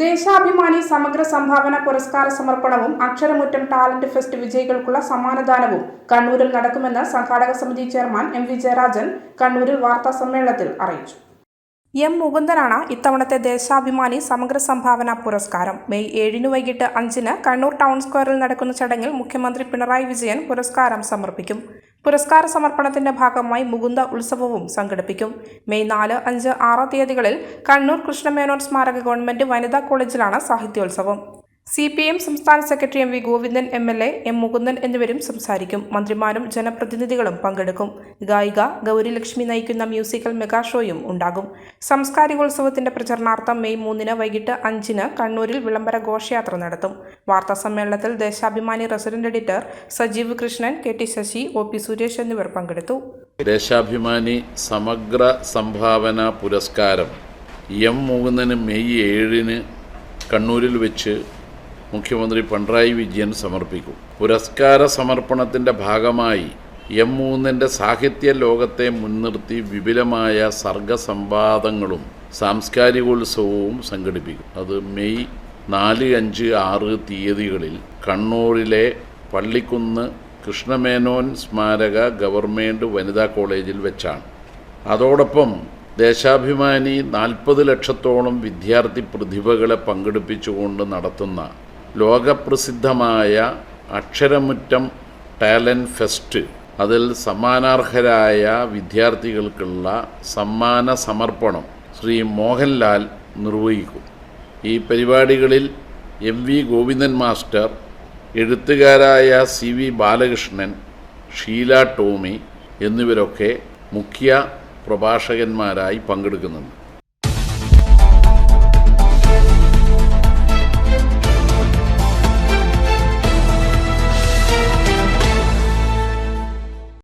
ദേശാഭിമാനി സമഗ്ര സംഭാവന പുരസ്കാര സമർപ്പണവും അക്ഷരമുറ്റം ടാലന്റ് ഫെസ്റ്റ് വിജയികൾക്കുള്ള സമ്മാനദാനവും കണ്ണൂരിൽ നടക്കുമെന്ന് സംഘാടക സമിതി ചെയർമാൻ എം വി ജയരാജൻ കണ്ണൂരിൽ വാർത്താ സമ്മേളനത്തിൽ അറിയിച്ചു. എം മുകുന്ദനാണ് ഇത്തവണത്തെ ദേശാഭിമാനി സമഗ്ര സംഭാവന പുരസ്കാരം. മെയ് ഏഴിന് വൈകിട്ട് അഞ്ചിന് കണ്ണൂർ ടൗൺ സ്ക്വയറിൽ നടക്കുന്ന ചടങ്ങിൽ മുഖ്യമന്ത്രി പിണറായി വിജയൻ പുരസ്കാരം സമർപ്പിക്കും. പുരസ്കാര സമർപ്പണത്തിന്റെ ഭാഗമായി മുകുന്ദ ഉത്സവവും സംഘടിപ്പിക്കും. മെയ് നാല് അഞ്ച് ആറ് തീയതികളിൽ കണ്ണൂർ കൃഷ്ണമേനോൻ സ്മാരക ഗവൺമെന്റ് വനിതാ കോളേജിലാണ് സാഹിത്യോത്സവം. സി പി എം സംസ്ഥാന secretary M V Govindan M L A M Mukundan എന്നിവരും സംസാരിക്കും. മന്ത്രിമാരും ജനപ്രതിനിധികളും പങ്കെടുക്കും. ഗായിക ഗൗരി ലക്ഷ്മി നയിക്കുന്ന മ്യൂസിക്കൽ മെഗാ ഷോയും ഉണ്ടാകും. സാംസ്കാരികോത്സവത്തിന്റെ പ്രചരണാർത്ഥം മെയ് മൂന്നിന് വൈകിട്ട് അഞ്ചിന് കണ്ണൂരിൽ വിളംബര ഘോഷയാത്ര നടത്തും. വാർത്താ സമ്മേളനത്തിൽ Deshabhimani resident editor Sajeev Krishnan K T Sasi O P Suresh എന്നിവർ പങ്കെടുത്തു. ദേശാഭിമാനി സമഗ്ര സംഭാവന പുരസ്കാരം എം മുകുന്ദന് മെയ് ഏഴിന് കണ്ണൂരിൽ വെച്ച് മുഖ്യമന്ത്രി പിണറായി വിജയൻ സമർപ്പിക്കും. പുരസ്കാര സമർപ്പണത്തിന്റെ ഭാഗമായി എം മൂന്നിന്റെ സാഹിത്യ ലോകത്തെ മുൻനിർത്തി വിപുലമായ സർഗസംവാദങ്ങളും സാംസ്കാരികോത്സവവും സംഘടിപ്പിക്കും. അത് മെയ് നാല് അഞ്ച് ആറ് തീയതികളിൽ കണ്ണൂരിലെ പള്ളിക്കുന്ന് കൃഷ്ണമേനോൻ സ്മാരക ഗവൺമെന്റ് വനിതാ കോളേജിൽ വെച്ചാണ്. അതോടൊപ്പം ദേശാഭിമാനി നാൽപ്പത് ലക്ഷത്തോളം വിദ്യാർത്ഥി പ്രതിഭകളെ പങ്കെടുപ്പിച്ചുകൊണ്ട് നടത്തുന്ന ലോകപ്രസിദ്ധമായ അക്ഷരമുറ്റം ടാലന്റ് ഫെസ്റ്റ്. അതിൽ സമ്മാനാർഹരായ വിദ്യാർത്ഥികൾക്കുള്ള സമ്മാന സമർപ്പണം ശ്രീ മോഹൻലാൽ നിർവഹിക്കും. ഈ പരിപാടികളിൽ എം വി ഗോവിന്ദൻ മാസ്റ്റർ എഴുത്തുകാരായ സി വി ബാലകൃഷ്ണൻ ഷീല ടോമി എന്നിവരൊക്കെ മുഖ്യ പ്രഭാഷകന്മാരായി പങ്കെടുക്കുന്നുണ്ട്.